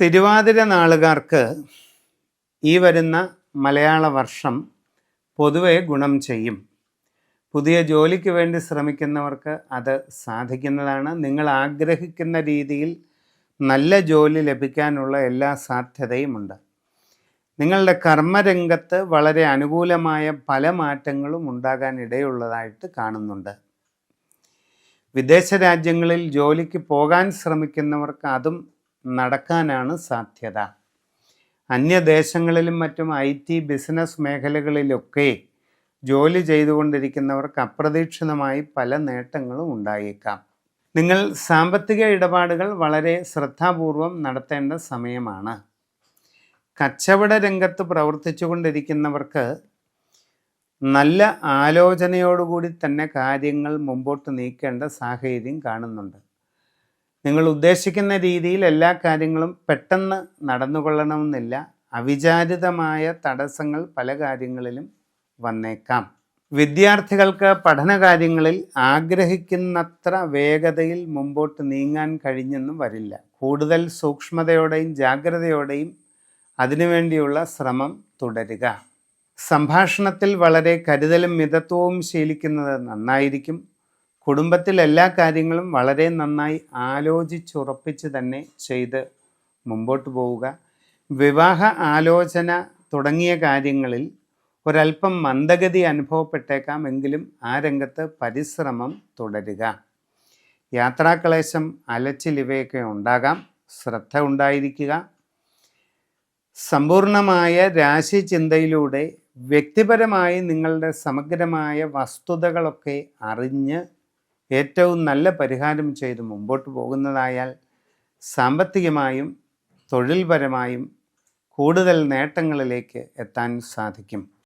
തിരുവാതിര നാളുകാർക്ക് ഈ വരുന്ന മലയാള വർഷം പൊതുവെ ഗുണം ചെയ്യും. പുതിയ ജോലിക്ക് വേണ്ടി ശ്രമിക്കുന്നവർക്ക് അത് സാധിക്കുന്നതാണ്. നിങ്ങൾ ആഗ്രഹിക്കുന്ന രീതിയിൽ നല്ല ജോലി ലഭിക്കാനുള്ള എല്ലാ സാധ്യതയുമുണ്ട്. നിങ്ങളുടെ കർമ്മരംഗത്ത് വളരെ അനുകൂലമായ പല മാറ്റങ്ങളും ഉണ്ടാകാൻ ഇടയുള്ളതായിട്ട് കാണുന്നുണ്ട്. വിദേശ രാജ്യങ്ങളിൽ ജോലിക്ക് പോകാൻ ശ്രമിക്കുന്നവർക്ക് അതും നടക്കാനാണ് സാധ്യത. അന്യദേശങ്ങളിലും മറ്റും ഐ ടി ബിസിനസ് മേഖലകളിലൊക്കെ ജോലി ചെയ്തുകൊണ്ടിരിക്കുന്നവർക്ക് അപ്രതീക്ഷിതമായി പല നേട്ടങ്ങളും ഉണ്ടായേക്കാം. നിങ്ങൾ സാമ്പത്തിക ഇടപാടുകൾ വളരെ ശ്രദ്ധാപൂർവം നടത്തേണ്ട സമയമാണ്. കച്ചവട രംഗത്ത് പ്രവർത്തിച്ചു കൊണ്ടിരിക്കുന്നവർക്ക് നല്ല ആലോചനയോടുകൂടി തന്നെ കാര്യങ്ങൾ മുമ്പോട്ട് നീക്കേണ്ട സാഹചര്യം കാണുന്നുണ്ട്. നിങ്ങൾ ഉദ്ദേശിക്കുന്ന രീതിയിൽ എല്ലാ കാര്യങ്ങളും പെട്ടെന്ന് നടന്നുകൊള്ളണമെന്നില്ല. അവിചാരിതമായ തടസ്സങ്ങൾ പല കാര്യങ്ങളിലും വന്നേക്കാം. വിദ്യാർത്ഥികൾക്ക് പഠനകാര്യങ്ങളിൽ ആഗ്രഹിക്കുന്നത്ര വേഗതയിൽ മുമ്പോട്ട് നീങ്ങാൻ കഴിഞ്ഞെന്നും വരില്ല. കൂടുതൽ സൂക്ഷ്മതയോടെയും ജാഗ്രതയോടെയും അതിനുവേണ്ടിയുള്ള ശ്രമം തുടരുക. സംഭാഷണത്തിൽ വളരെ കരുതലും മിതത്വവും ശീലിക്കുന്നത് നന്നായിരിക്കും. കുടുംബത്തിൽ എല്ലാ കാര്യങ്ങളും വളരെ നന്നായി ആലോചിച്ചുറപ്പിച്ച് തന്നെ ചെയ്ത് മുമ്പോട്ട് പോവുക. വിവാഹ ആലോചന തുടങ്ങിയ കാര്യങ്ങളിൽ ഒരല്പം മന്ദഗതി അനുഭവപ്പെട്ടേക്കാം എങ്കിലും ആ രംഗത്ത് പരിശ്രമം തുടരുക. യാത്രാക്ലേശം അലച്ചിലിവയൊക്കെ ഉണ്ടാകാം. ശ്രദ്ധ ഉണ്ടായിരിക്കുക. സമ്പൂർണമായ രാശിചിന്തയിലൂടെ വ്യക്തിപരമായി നിങ്ങളുടെ സമഗ്രമായ വസ്തുതകളൊക്കെ അറിഞ്ഞ് ഏറ്റവും നല്ല പരിഹാരം ചെയ്ത് മുമ്പോട്ട് പോകുന്നതായാൽ സാമ്പത്തികമായും തൊഴിൽപരമായും കൂടുതൽ നേട്ടങ്ങളിലേക്ക് എത്താൻ സാധിക്കും.